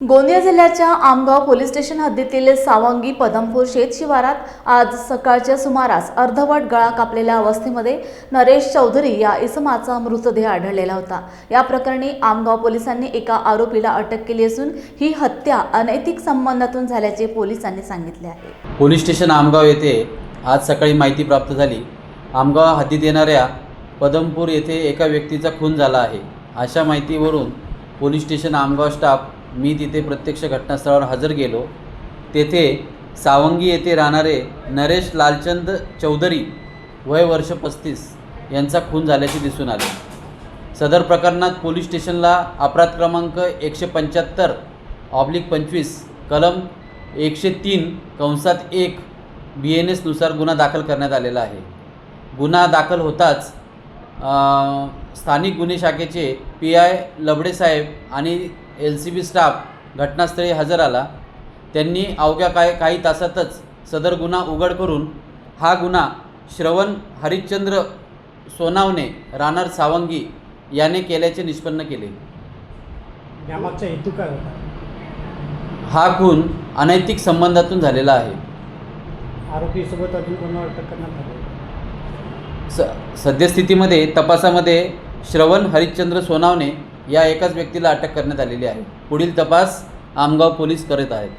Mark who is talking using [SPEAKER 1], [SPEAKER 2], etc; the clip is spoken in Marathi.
[SPEAKER 1] गोंदिया जिल्ह्याच्या आमगाव पोलीस स्टेशन हद्दीतील सावंगी पदमपूर शेत शिवारात आज सकाळच्या सुमारास अर्धवट गळा कापलेल्या अवस्थेमध्ये नरेश चौधरी या इसमाचा मृतदेह आढळलेला होता. या प्रकरणी आमगाव पोलिसांनी एका आरोपीला अटक केली असून ही हत्या अनैतिक संबंधातून झाल्याचे पोलिसांनी सांगितले आहे.
[SPEAKER 2] पोलीस स्टेशन आमगाव येथे आज सकाळी माहिती प्राप्त झाली. आमगाव हद्दीत येणाऱ्या पदमपूर येथे एका व्यक्तीचा खून झाला आहे. अशा माहितीवरून पोलीस स्टेशन आमगाव स्टाफ मी तिथे प्रत्यक्ष घटनास्थळावर हजर गेलो. तेथे सावंगी येथे राहणारे नरेश लालचंद चौधरी वय वर्ष पस्तीस यांचा खून झाल्याचे दिसून आले. सदर प्रकरणात पोलीस स्टेशनला अपराध क्रमांक एकशे पंच्याहत्तर ऑब्लिक पंचवीस कलम एकशे तीन कंसात एक बी एन एसनुसार गुन्हा दाखल करण्यात आलेला आहे. गुन्हा दाखल होताच स्थानिक गुन्हे शाखेचे पी आय लबडेसाहेब आणि एल सी बी स्टाफ घटनास्थळी हजर आला. त्यांनी अवघ्या काय काही तासातच सदर गुन्हा उघड करून हा गुन्हा श्रवण हरिश्चंद्र सोनावणे राहणार सावंगी याने केल्याचे निष्पन्न केले.
[SPEAKER 3] यामागचा हेतू काय होता?
[SPEAKER 2] हा खून अनैतिक संबंधातून झालेला आहे.
[SPEAKER 3] आरोपीसोबत अजून कोणाला अटक करण्यात आली?
[SPEAKER 2] स सद्यस्थितीमध्ये तपासामध्ये श्रवण हरिश्चंद्र सोनावणे या एकाच व्यक्तीला अटक करण्यात आलेली आहे. पुढील तपास आमगाव पोलीस करत आहेत.